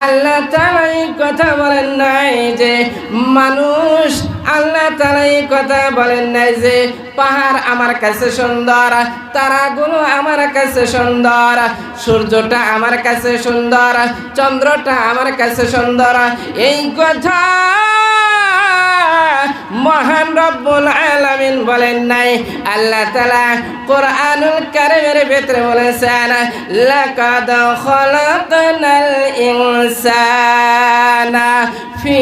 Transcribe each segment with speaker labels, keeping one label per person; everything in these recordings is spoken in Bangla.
Speaker 1: আল্লাহ তালাই কথা বলেন নাই যে, মানুষ আল্লাহ তালাই কথা বলেন নাই যে, পাহাড় আমার কাছে সুন্দর, তারাগুলো আমার কাছে সুন্দর, সূর্যটা আমার কাছে সুন্দর, চন্দ্রটা আমার কাছে সুন্দর, এই কথা মহান রব্বুল আলামিন বলেন নাই। আল্লাহ তাআলা কোরআনুল কারীমের ভিতরে বলেছেন, লাকাদ খলাকনাল ইনসানা ফি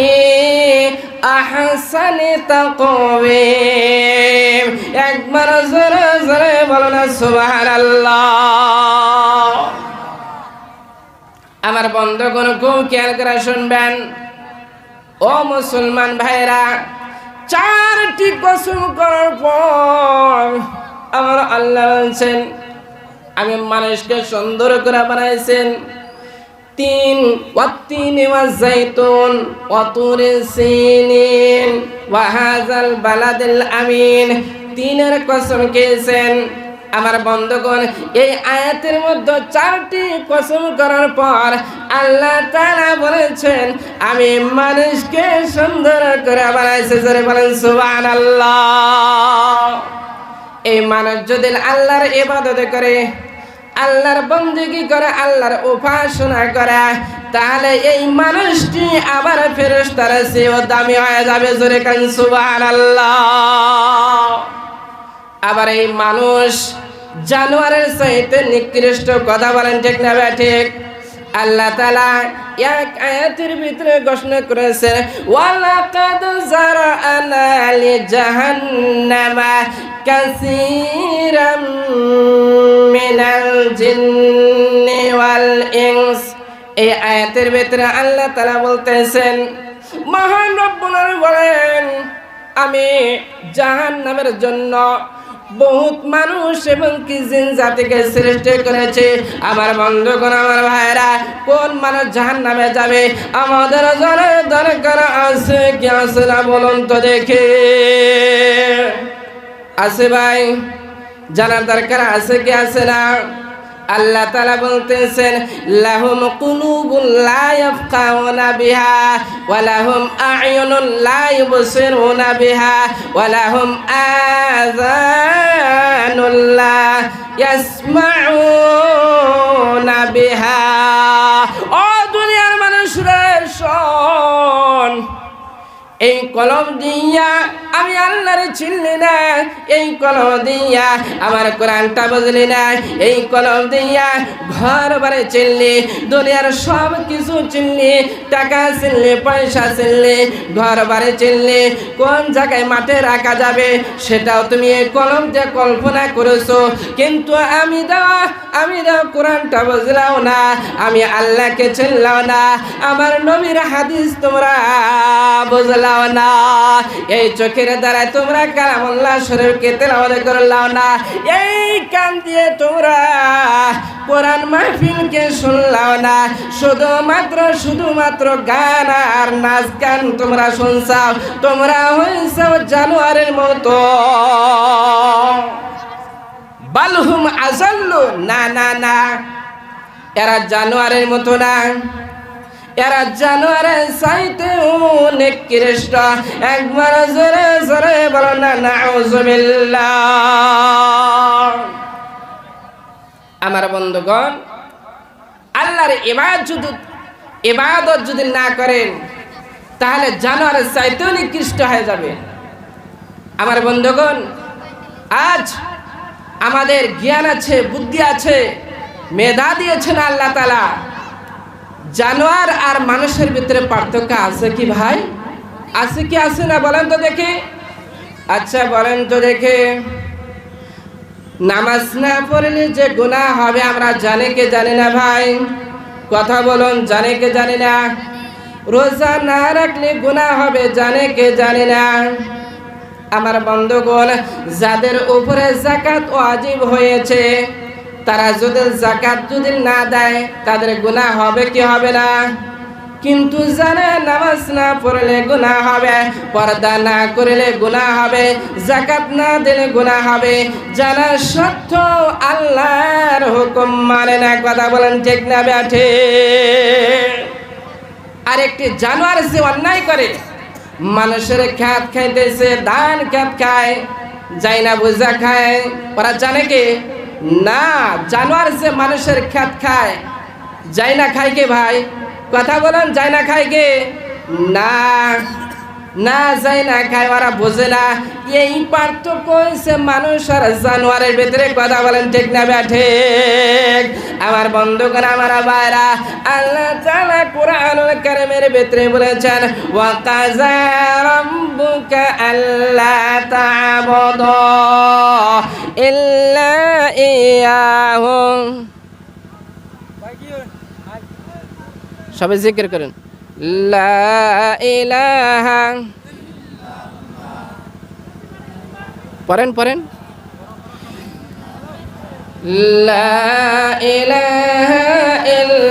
Speaker 1: আহসানি তাকওয়িম। একবার জোরে জোরে বলো না, সুবহানাল্লাহ। আমার বন্ধুগণ, খুব খেয়াল করে শুনবেন। ও মুসলমান ভাইরা চারটি কসম করার পর আমার আল্লাহ বলছেন, আমি মানুষকে সুন্দর করে বানাইছেন। তিন, ওয়াত্তিন ওয়াজাইতুন অতুরে সিনিন ওয়াহাজাল বালাদিল আমিন। তিনের কসম খেয়েছেন। আমার বন্ধুগণ, এই আয়াতের মধ্যে চারটি কসম করার পর আল্লাহ তাআলা বলেছেন, আমি মানুষকে সুন্দর করে বানাইছে, জোরে বলেন সুবহানাল্লাহ। এই মানুষ যদি আল্লাহর ইবাদত করে, আল্লাহর বন্দেগি করে, আল্লাহর উপাসনা করে, তাহলে এই মানুষটি আবার ফেরেশতার চেয়েও দামি হয়ে যাবে, জোরে কান সুবহানাল্লাহ। আবার এই মানুষ জানোয়ারের সহিতে নিকৃষ্ট কথা বলেন, ঠিক না ঠিক। আল্লাহ তালা এক আয়াতের ভিতরে ঘোষণা করেছে, ওয়ালাকাদ জারাআনা লি জাহান্নামা কাসীরাম মিনাল জিন্নি ওয়াল ইনস। এই আয়াতের ভিতরে আল্লাহ তালা বলতেছেন, মহান রব্বুল বলেন, আমি জাহান্নামের জন্য বহুত মানুষ এবং কি জিন জাতিকে সৃষ্টি করেছে। আমার বন্ধুগণ, আমার ভাইরা কোন মানুষ জাহান নামে যাবে? আমাদের জনের দরকার আছে কি আছে না বলুন তো দেখে। আছে ভাই, জানার দরকার আছে কি আছে না? আল্লাহ তালা বলতেছেন, লাহুম কুলুবুল লা ইয়াফকাহুনা বিহা, ওয়া লাহুম আ'য়ুনুন লা ইবসিরুনা বিহা, ওয়া লাহুম আযানুল লা ইয়াসমাউনা বিহা। ও দুনিয়ার মানুষরা শোন, এই কলম দিয়া আল্লাহরে চিনলি না এই কলম দিয়া আমার কোরআনটা বুঝলি না এই কলম দিয়া ঘর বারে চিনলি, দুনিয়ার সব কিছু চিনলি, টাকা চিনলি, পয়সা চিনলি, ঘর বারে চিনলি, কোন জায়গায় মাঠে রাখা যাবে সেটাও তুমি এই কলম দিয়ে কল্পনা করেছ। কিন্তু আমি দাও আমি দাও কোরআনটা বুঝলাও না, আমি আল্লাহকে চিনলাও না, আমার নবীর হাদিস তোমরা বুঝলাও না। এই চোখের দ্বারা তোমরা কালামুল্লাহ শরীফকে তেলাওয়াত করলাও না। এই কান দিয়ে তোমরা কোরআন মাহফিলকে শুনলাও না। শুধুমাত্র শুধুমাত্র গান আর নাচ গান তোমরা শুনছাও। তোমরা হয়েছাও জানোয়ারের মতো। বালহুম আজাল্লু, না না না। এরা জানোয়ারের মতো না। এরা জানোয়ারের সাইতে অনেক কৃষ্ট একবার জোরে জোরে বলো না আমার বন্ধুগণ, আল্লাহর ইবাদত যদি ইবাদত যদি না করেন, তাহলে জানোয়ারের চাইতেও নিকৃষ্ট হয়ে যাবে। আমার বন্ধুগণ, আজ আমাদের জ্ঞান আছে, বুদ্ধি আছে, মেধা দিয়েছেন আল্লাহ তালা জানোয়ার আর মানুষের ভিতরে পার্থক্য আছে কি ভাই? আছে কি আছে না বলেন তো দেখে। আচ্ছা বলেন তো দেখে। নামাজ না পড়লে যে গুণা হবে আমরা জানে কে জানি না ভাই? কথা বলুন, জানে কে জানি না। রোজা না রাখলে গুণা হবে জানে কে জানি না। আমার বন্ধুগণ, যাদের উপরে জাকাত ওয়াজিব হয়েছে তারা যদি জাকাত যদি না দেয়, তাদের গুনাহ হবে কি হবে না? কিন্তু জানে নামাজ না পড়লে গুনাহ হবে, পর্দা না করলে গুনাহ হবে জাকাত না দিলে গুনাহ হবে। জানা সত্য আল্লাহর হুকুম মানে না, কথা বলেন ঠিক না ব্যাঠে আর একটি জানোয়ার যে অন্যায় করে, মানুষের খ্যাত খাইতেছে ধান খ্যাত খায়, যাই না বুঝা খায়, ওরা জানে কি? না, জানোয়ার যে মানুষের খ্যাত খায়, যাই না খায় কে ভাই? কথা বলেন, যাই না খায় কে? না না, যাই না খায়, ওরা বোঝে না। এই পার্থক্য হয়েছে মানুষ আর জানোয়ারের ভিতরে, কথা বলেন ঠিক না ব্যাঠে আমার বন্ধুগণ, আমার বাইরা আল্লাহ তাআলা কোরআনুল কারীমের ভিতরে বলেছেন, ওয়া কাযা রাব্বুকা সবাই জিকির করেন। লা পড়েন পড়েন। লা ইল্লাল্লাহ